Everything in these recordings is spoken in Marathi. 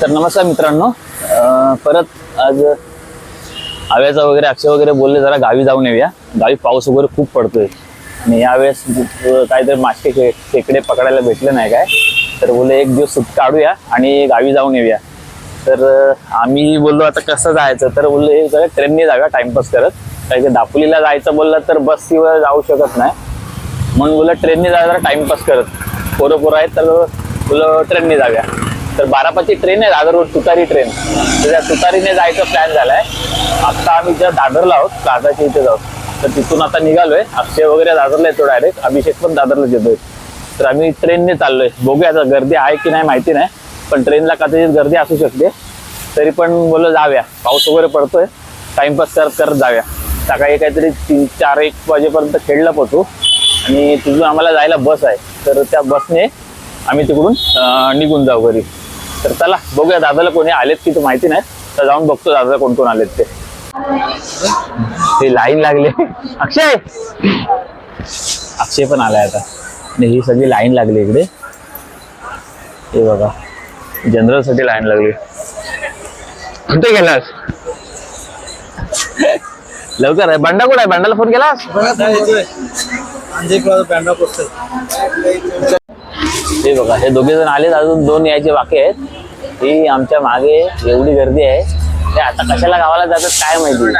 तर नमस्कार मित्रांनो. परत आज आव्याचा वगैरे अक्षय वगैरे बोलले जरा गावी जाऊन येऊया. गावी पाऊस वगैरे खूप पडतोय. आणि यावेळेस काहीतरी मासे खेकडे पकडायला भेटले नाही काय? तर बोलले एक दिवस सुट काढूया आणि गावी जाऊन येऊया. तर आम्ही बोललो आता कसं जायचं? तर बोललो हे जरा ट्रेनने जाऊया टाइमपास करत. कारण की दापोलीला जायचं बोललं तर बसवर जाऊ शकत नाही. म्हणून बोललं ट्रेनने जायला जरा टाइमपास करत. पोरं पोरं आहेत तर बोललं ट्रेनने जाऊया. तर बारापाची ट्रेन आहे दादर रोड तुतारी ट्रेन तर त्या तुतारीने जायचा प्लॅन झालाय. आता आम्ही ज्या दादरला आहोत दादाच्या इथे जाऊ. तर तिथून आता निघालोय. अक्षय वगैरे दादरला येतो डायरेक्ट अभिषेक पण दादरला येतोय. तर आम्ही ट्रेनने चाललोय. बघूया आता गर्दी आहे की नाही माहिती नाही. पण ट्रेनला कदाचित गर्दी असू शकते. तरी पण बोललं जाऊया. पाऊस वगैरे पडतोय. टाइमपास करत करत जाऊया. सकाळी काहीतरी तीन चार एक वाजेपर्यंत खेळला पोचू आणि तिथून आम्हाला जायला बस आहे. तर त्या बसने आम्ही तिकडून निघून जाऊ घरी. तर चला बघूया दादाला कोणी आलेत की माहिती नाही. तर जाऊन बघतो दादाला कोण कोण आलेत ते. ते लाईन लागले. अक्षय! अक्षय पण आलाय आता. आणि ही सगळी लाईन लागली इकडे. हे बघा. जनरलसाठी लाईन लागली. कुठे गेलास? लवकर आहे. बंडा कुठे आहे? बंडाला फोन केलास? हे बघा हे दोघे जण आलेत अजून दोन यायचे बाकी आहेत. ही आमच्या मागे एवढी गर्दी आहे. ते आता कशाला गावाला जातात काय माहिती?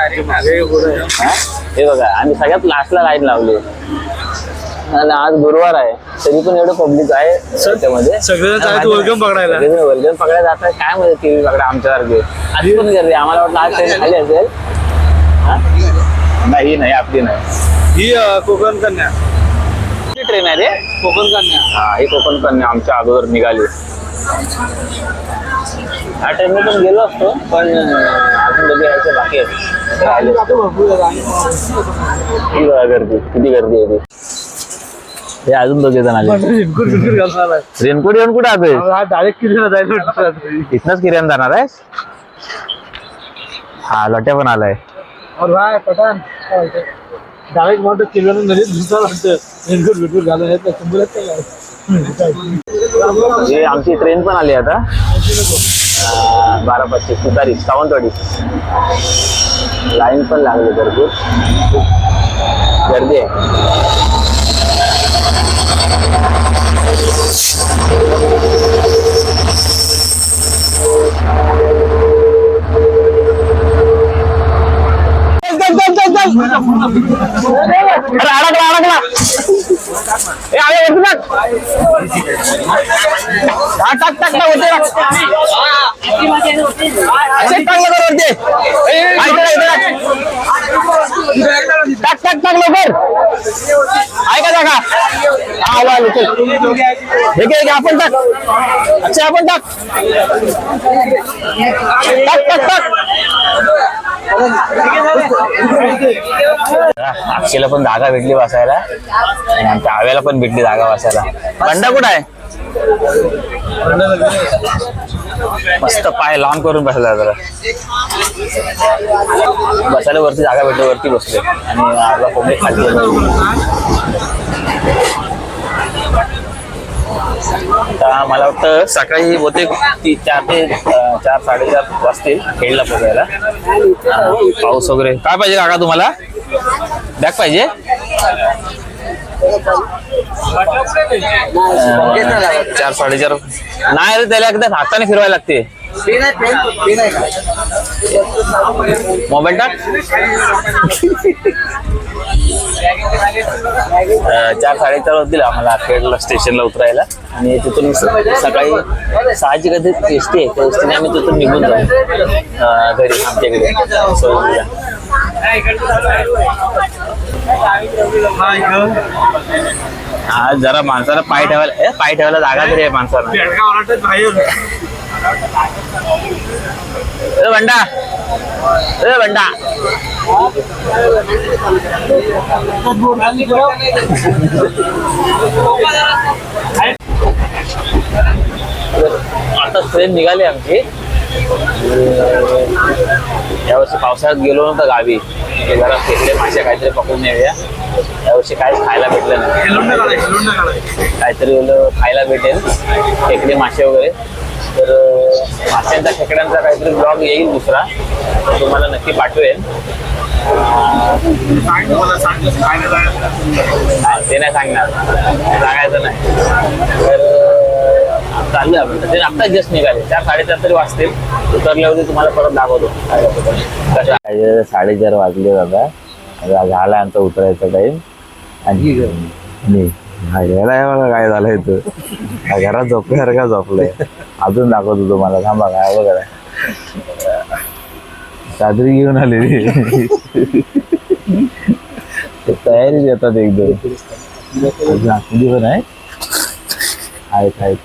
हा? बघा आम्ही सगळ्यात लास्टला लाईन लावली. आणि आज गुरुवार आहे. तरी पण एवढं पब्लिक आहे त्याच्यामध्ये. वल्गम पकडायला. वल्गम पकडायला जातात. काय माहिती टीव्ही पकडा आमच्यासारखे आधी पण गर्दी आम्हाला वाटलं आज ट्रेन खाली असेल? नाही नाही आपली नाही. ही कोकण कन्या. ट्रेन आहे रे? कोकण कन्या. हा ही कोकण कन्या आमच्या अगोदर निघाली. हा ट्रेनने पण गेलो असतो पण अजून दोघे यायचे बाकी राहिले असते. किती बघा गर्दी किती गर्दी आहे ती? हे अजून दोघे जण आले. रेनकोट येऊन कुठे आलोय हा डायरेक्ट जायला वाटतं. इथनच किरण जाणार आहेस? हा लट्या पण आलाय. और भाई पठाण. डायरेक्ट म्हणतो केल्यानं नदीत घुसायला वाटतं रेनकोट बिटकोट घालून येत नाही हे आमची ट्रेन पण आली आता. अं, बारा पाचशे सुतारी सावंतवाडी. लाईन पण लागली भरपूर. गर्दी आहे अरे, अडकला अडकला ए, आले वरती टाक. हा, टाक टाक टाक वरती टाक. असेच टाक लवकर वरती. हा, इकडे टाक, इकडे टाक. टाक टाक टाक लवकर आहे का जागा हा वा चल हे घे, हे घे, आपण टाक अच्छा आपण टाक टाक टाक टाक अक्षयला पण जागा भेटली बसायला. आणि आमच्या आव्याला पण भेटली जागा बसायला. बंडा कुठं आहे? मस्त पाय लांब करून बसला जरा. बसायला वरती जागा भेटली वरती बसले. आणि आपला कोंबडी खाली आता मला वाटतं सकाळी बहुतेक ती चार ते चार साडेचार वाजतील खेळला पोहोचायला. पाऊस वगैरे. काय पाहिजे काका तुम्हाला? बॅग पाहिजे? चार साडेचार. नाही रे त्याला एकदा हाताने फिरवायला लागते. मोबाईल टाक चार साडेचार होतील आम्हाला खेडला स्टेशनला उतरायला. आणि तिथून सकाळी सहाची कधी एस टी आहे त्या एस टीने आम्ही तिथून निघून जाऊ. घरी आमच्याकडे. आज हा जरा माणसाला पाय ठेवायला पाय ठेवायला जागा तरी आहे माणसाला. ए बंडा. ए बंडा. आता ट्रेन निघाली आमची. यावर्षी पावसाळ्यात गेलो नव्हतं गावी. जरा खेकडे मासे काहीतरी पकडून येऊया. यावर्षी काहीच खायला भेटलं नाही. काहीतरी खायला भेटेल. खेकडे मासे वगैरे. तर माशांचा खेकड्यांचा काहीतरी ब्लॉग येईल दुसरा. तुम्हाला नक्की पाठवेल ते नाही सांगणार. सांगायचं नाही. तर चालू आपण. ते आत्ताच जस्ट निघाले. चार साडेचार तरी वाजतील. उतरल्यावरती तुम्हाला परत दाखवतो. ते. साडेचार वाजले दादा. आता झाला आमचा उतरायचा टाइम आणि बघा काय झालंय हा घरात झोपल्यासारखा झोपलाय. अजून दाखवतो तुम्हाला. थांबा काय बघा चादरी घेऊन आलेली ते तयारीच येतात एकदम. अजून पण आहे. आहेत आहेत.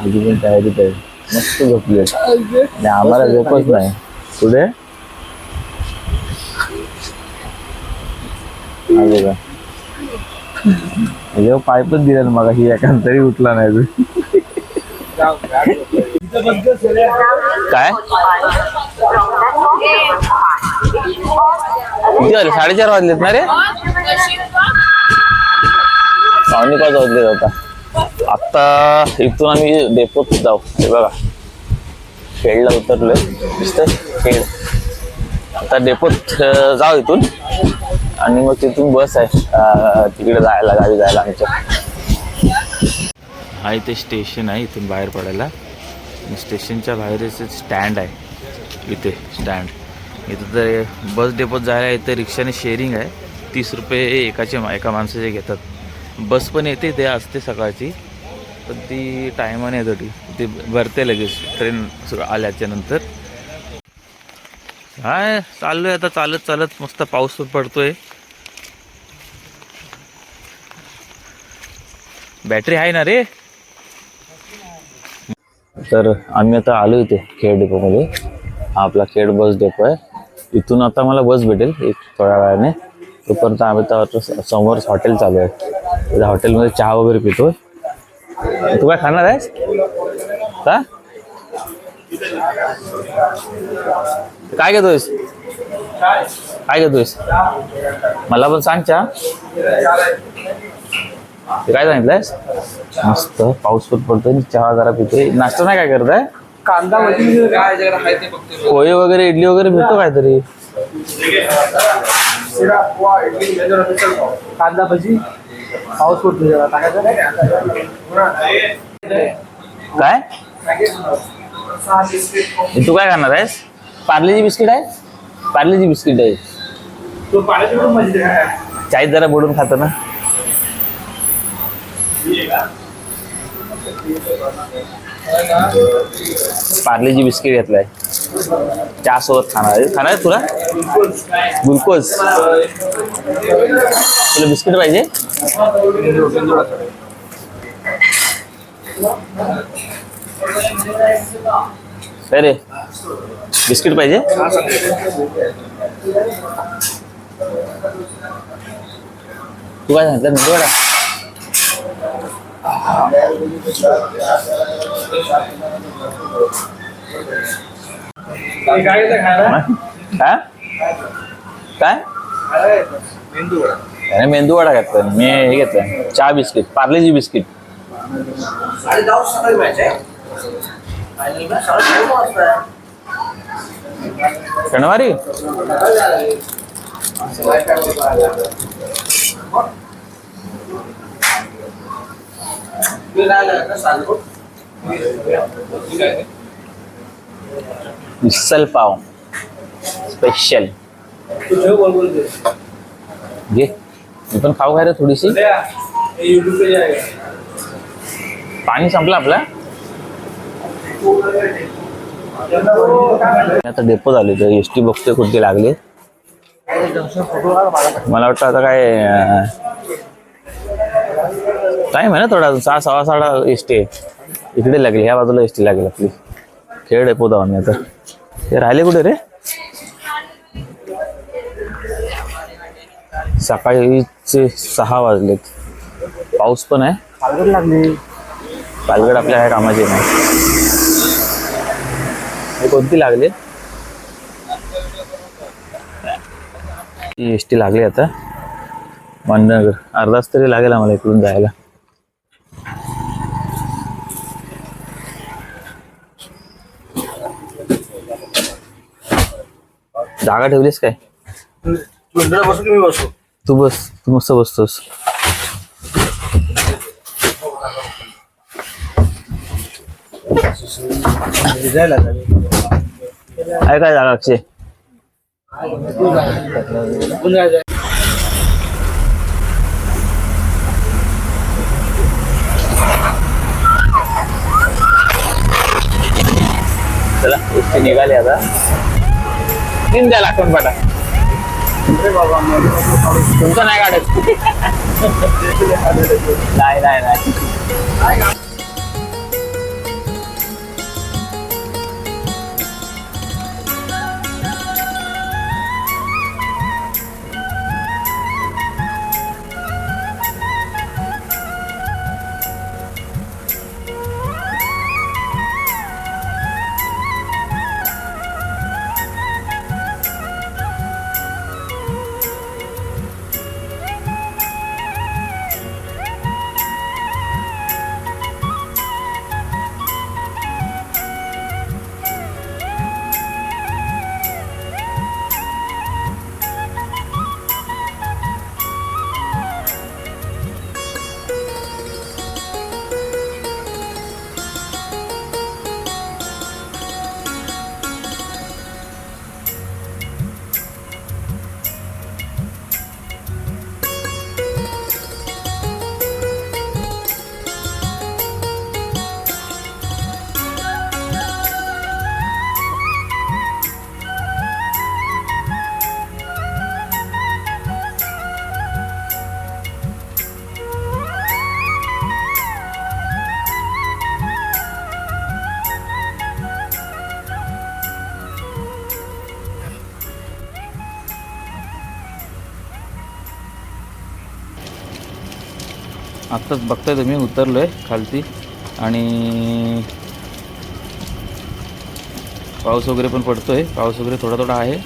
अजून पण तयारीत आहे. मस्त झोपले आणि आम्हाला झोपच नाही. पुढे? हा बघा. पायपच पाय पण दिला मग. ही एकांतरी उठला नाही तू काय? किती वाजले? साडेचार वाजलेत ना रे? पावणे पाच वाजले आता? आता इथून आम्ही डेपोत जाऊ. हे बघा. खेडला उतरलोय. दिसतंय? खेड आता डेपोत जाऊ इथून. आणि मग तिथून बस आहे. तिकडे जायला गावी जायला आमच्या. हा इथे स्टेशन आहे इथून बाहेर पडायला. स्टेशनच्या बाहेरच स्टँड आहे. इथे स्टँड. इथं तर बस डेपोत जायला इथे रिक्षाने शेअरिंग आहे. तीस रुपये एकाचे एका माणसाचे घेतात. बस पण येते ते असते सकाळची. पण ती टायमाने येत होती ती भरते लगेच. ट्रेन आल्याच्यानंतर. हाय चाललोय आता. चालत चालत मस्त पाऊस पडतोय. बॅटरी आहे ना रे? तर आम्ही आता आलो इथे खेड डेपोमध्ये. हा आपला खेड बस डेपो आहे. इथून आता मला बस भेटेल एक थोड्या वेळाने. तोपर्यंत आम्ही तर समोर हॉटेल चालू आहे. त्या हॉटेलमध्ये चहा वगैरे पितो तू काय खाणार आहेस? का काय घेतोयस? काय घेतोयस? मला पण सांग चहा. ते काय सांगितलंयस? मस्त. पाऊस पण पडतोय चहा जरा पितोय. नाश्ता नाही काय करत आहे कांदा पोहे वगैरे इडली वगैरे भेटतो काहीतरी? कांदा भजी. पाऊस पडतो काय तू काय खाणार आहेस? पार्लेजी बिस्किट आहे? पार्लेजी बिस्किट आहे. चाय जरा बुडून खातो ना. पार्लेजी बिस्किट घेतलाय. चहा सोबत खाणार आहे. खाणार आहे तुला? ग्लुकोज. तुला बिस्किट पाहिजे? काय रे? बिस्किट पाहिजे? तू काय सांगितलं बरं काय काय मेंदू वडा. घेतलाय मी हे घेतलंय चहा बिस्किट पार्लेजी बिस्किट. शनिवारी? मिसल पाव. स्पेशल तू घे. मी पण खाऊ काय रे थोडीशी? पाणी संपलं आपलं? आता डेपो झाले तर एस टी बघते कुठे लागले. मला वाटतं आता काय टाईम आहे ना थोडा. सहा सव्वा साडा एस टी आहे. इकडे लागली ह्या बाजूला एस टी लागेल आपली. खेळ डेपो जाऊ आम्ही आता. हे राहिले कुठे रे? सकाळीचे सहा वाजलेत. पाऊस पण आहे. पालघर लागली. पालगड आपल्या ह्या कामाची नाही कोणती लागली? एस टी लागली आता. मंडनगर अर्धा तास तरी लागेल आम्हाला इकडून जायला. जागा ठेवलीस काय? बसू बसू. तू बस तू मस्त बसतोस. आहे काय जागा अक्षय चला निघाले आता. तीन द्या लागून पाटा तुमचं नाही काढत. नाही नाही नाही. आत्ताच बघताय तुम्ही उतरलो आहे खालती. आणि पाऊस वगैरे पण पडतो आहे पाऊस वगैरे थोडा थोडा आहे.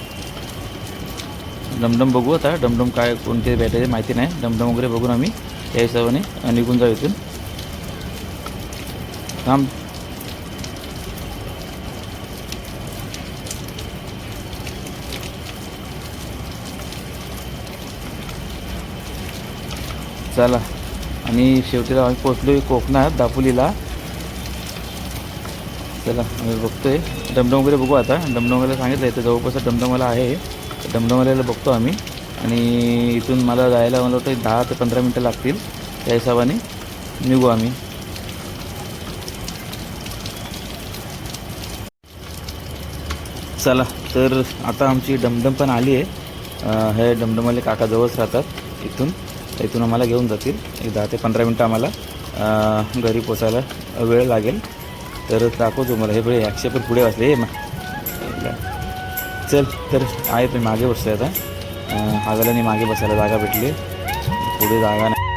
डमडम बघू आता. डमडम काय कोणते भेटायचे माहिती नाही. डमडम वगैरे बघून आम्ही त्या हिशोबाने निघून जाऊ इथून. थांब. चला. आणि शेवटीला आम्ही पोचलोय कोकणात दापोलीला. चला आम्ही बघतोय. डमडम वगैरे बघू आता. डमडमवाला सांगितलं आहे तर जवळपास डमडमवाला आहे. डमडमवाल्याला बघतो आम्ही. आणि इथून मला जायला मला वाटतं दहा ते पंधरा मिनटं लागतील. त्या हिशोबाने निघू आम्ही. चला तर आता आमची डमडम पण आली आहे. हे डमडमवाले काका जवळच राहतात इथून. इथून आम्हाला घेऊन जातील. एक दहा ते पंधरा मिनटं आम्हाला घरी पोचायला वेळ लागेल. तर दाखवतो मला हे बळे अक्षय पण पुढे वाचले हे चल तर आहे पण मागे बसतोय आता. हागाला हागालाने मागे बसायला जागा भेटली. पुढे जागा नाही.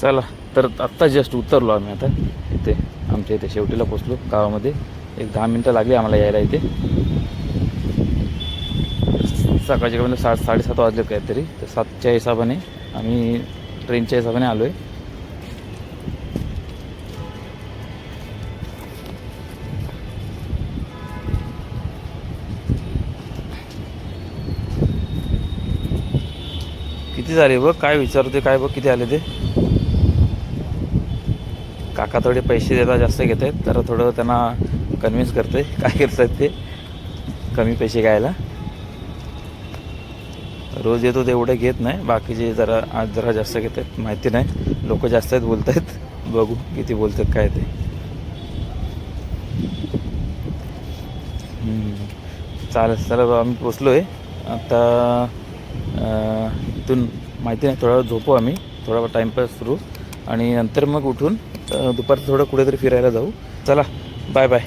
चला तर आत्ता जस्ट उतरलो आम्ही आता. इथे आमच्या इथे शेवटीला पोचलो गावामध्ये. एक दहा मिनटं लागली आम्हाला यायला इथे. सकाळच्या म्हणजे सात साडेसात वाजले काहीतरी. तर सातच्या हिशोबाने आम्ही ट्रेनच्या हिशोबाने आलो आहे किती झाले बघ? काय विचारते काय बघ? किती आले ते? काका थोडे पैसे देता जास्त घेत आहेत तर थोडं त्यांना कन्व्हिन्स करते काय करत आहेत ते? कमी पैसे घ्यायला. रोज येतो तेवढे घेत नाही. बाकीचे जरा आज जरा जास्त घेत आहेत माहिती नाही. लोक जास्त आहेत बोलत आहेत बघू किती बोलतात काय ते. चालेल चालेल चला बा, आम्ही पोचलो आहे आता इथून माहिती नाही थोडा झोपू आम्ही. थोडा टाईमपास सुरू. आणि नंतर मग उठून दुपारचं थोडं कुठेतरी फिरायला जाऊ. चला बाय बाय.